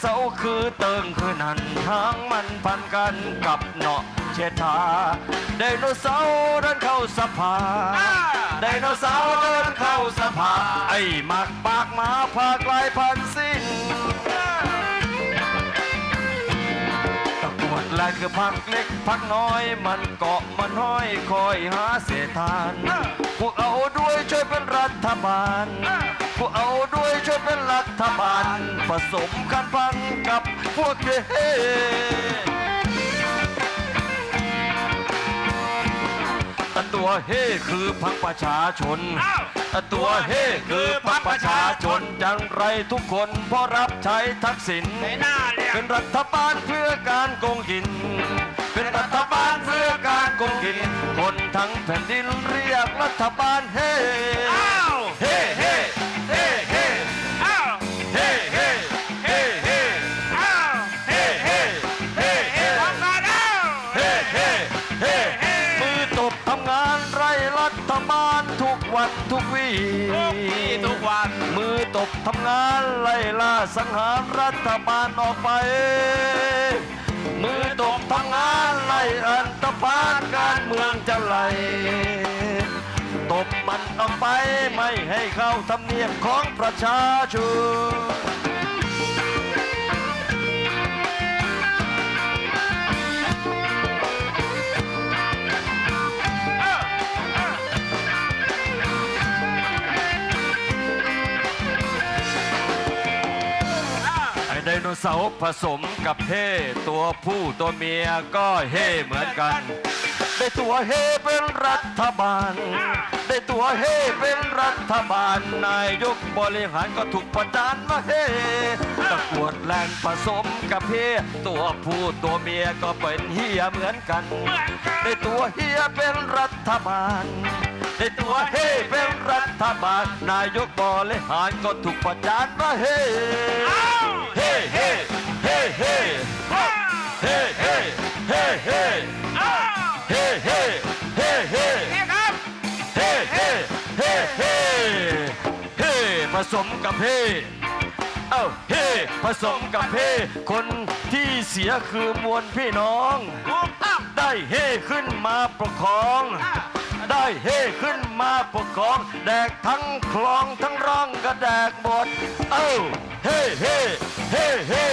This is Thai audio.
เสาร์คือเติงคือนันทางมันพันกันกับเนาะเชษฐาไดโนเสาร์เดินเข้าสภาไดโนเสาร์เดินเข้าสภา ไอ้หมักปากหมาพากลายพันธุ์สิ้นตะกรวดแลนคือพักเล็กพักน้อยมันเกาะมันห้อยคอยหาเศษทาน พวกเอาด้วยช่วยเป็นรัฐบาล พวกเอาด้วย ช่วยเป็นรัฐบาลผสมกันพันกับพวกเฮแต่ตัวเฮคือพักประชาชนแต่ตัวเฮคือพักประชาชนจังไรทุกคนเพราะรับใช้ทักษิณในหน้าเรียกเป็นรัฐบาลเพื่อการโกงกิน เป็นรัฐบาลเพื่อการโกงกิน คนทั้งแผ่นดินเรียกรัฐบาลเฮ้ ฐบาลทุกวันทุกวีทุกวี่ทุกวัน มือตบทำงานไล่ล่าสังหารรัฐบาลออกไป มือตบทำงานไล่อันตพานการเมืองจะไหลตบมันออกไปไม่ให้เข้าทำเนียบของประชาชน เสาผสมกับเฮตัวผู้ตัวเมียก็เฮเหมือนกัน ได้ตัวเฮเป็นรัฐบาล ได้ตัวเฮเป็นรัฐบาล นายกบริหารก็ถูกประจานว่าเฮตะกวดแรงผสมกับเฮตัวผู้ตัวเมียก็เป็นเฮียเหมือนกัน ได้ตัวเฮียเป็นรัฐบาล ได้ตัวเฮ่เป็นรัฐบาลนายกบริหารก็ถูกประจานว่าเฮ่อ้าวเฮ้เฮ้เฮ้เฮ้เฮ้เฮ้เฮ้เฮ้อ้เฮ้เฮ้เฮ้เฮ้นี่ครับเฮ้เฮ้เฮ้เฮ้เฮ้ผสมกับเฮ้เอ้าเฮ้ผสมกับเฮ้คนที่เสียคือมวลพี่น้อง ได้เฮ่ขึ้นมาปกคอง ได้เฮขึ้นมาปกครอง แดกทั้งคลองทั้งร่องก็แดกหมด เอ้าเฮ้เฮ้เฮ้เฮ้